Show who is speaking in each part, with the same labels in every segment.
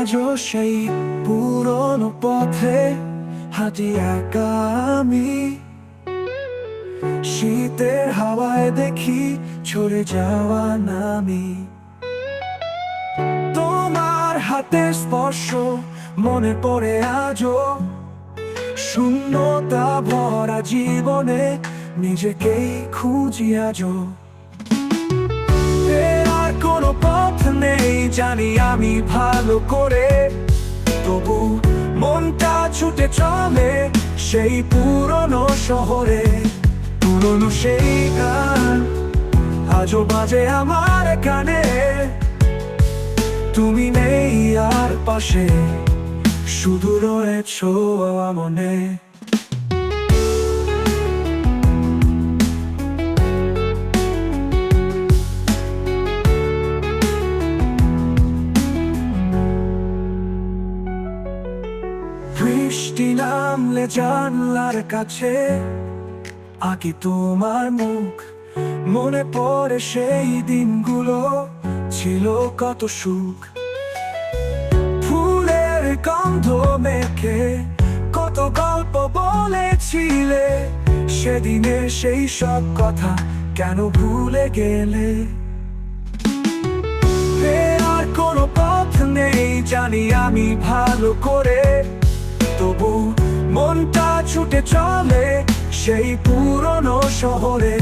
Speaker 1: আজও সেই পুরনো পথে হাঁটি আমি শীতের হাওয়ায় দেখি ছড়ে যাওয়া নামি। তোমার হাতের স্পর্শ মনে পড়ে আজও। শূন্যতা ভরা জীবনে নিজেকেই খুঁজি আজও। আর কোনো পথ জানি আমি ভালো করে। তবু মনটা ছুটে চলে সেই পুরনো শহরে। পুরনো সেই গান আজও বাজে আমার কানে। তুমি নেই আর পাশে, শুধু রয়েছ মনে। বৃষ্টি নামলে জানলার কাছে, আঁকি তোমার মুখ। মনে পড়ে সেই দিনগুলো, ছিল কত সুখ। ফুলের গন্ধ মেখে কত গল্প বলেছিলে, সেদিনে সেই সব কথা কেন ভুলে গেলে? আর কোনো পথ নেই, জানি আমি ভালো করে ছুটে চলে সেই পুরনো শহরে।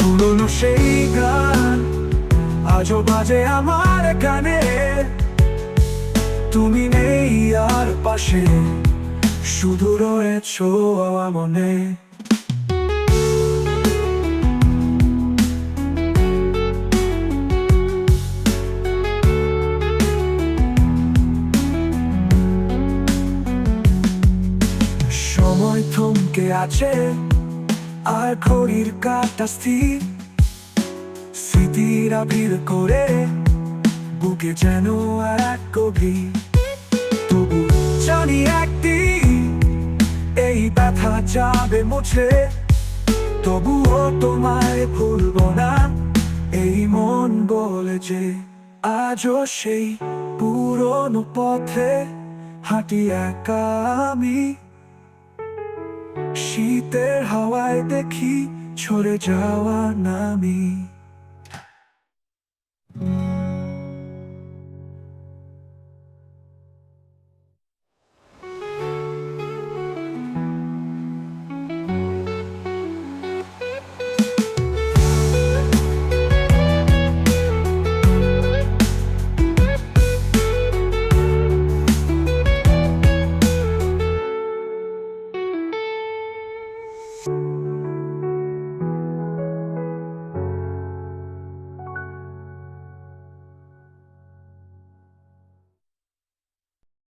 Speaker 1: পুরনো সেই গান আজও বাজে আমার কানে। তুমি নেই আর পাশে, শুধু রয়েছ মনে। থমকে আছে? আর ঘড়ির কাটা স্থির। স্মৃতির আবির করে বুকে যেন এক গভীর। তবু জানি একদিন এই ব্যথা যাবে মুছে। তবুও তোমায় ভুলব না, এই মন বলে যে আজও সেই পুরনো পথে হাঁটি একা আমি। শীতের হাওয়ায় দেখি ছড়ে যাওয়া নামি।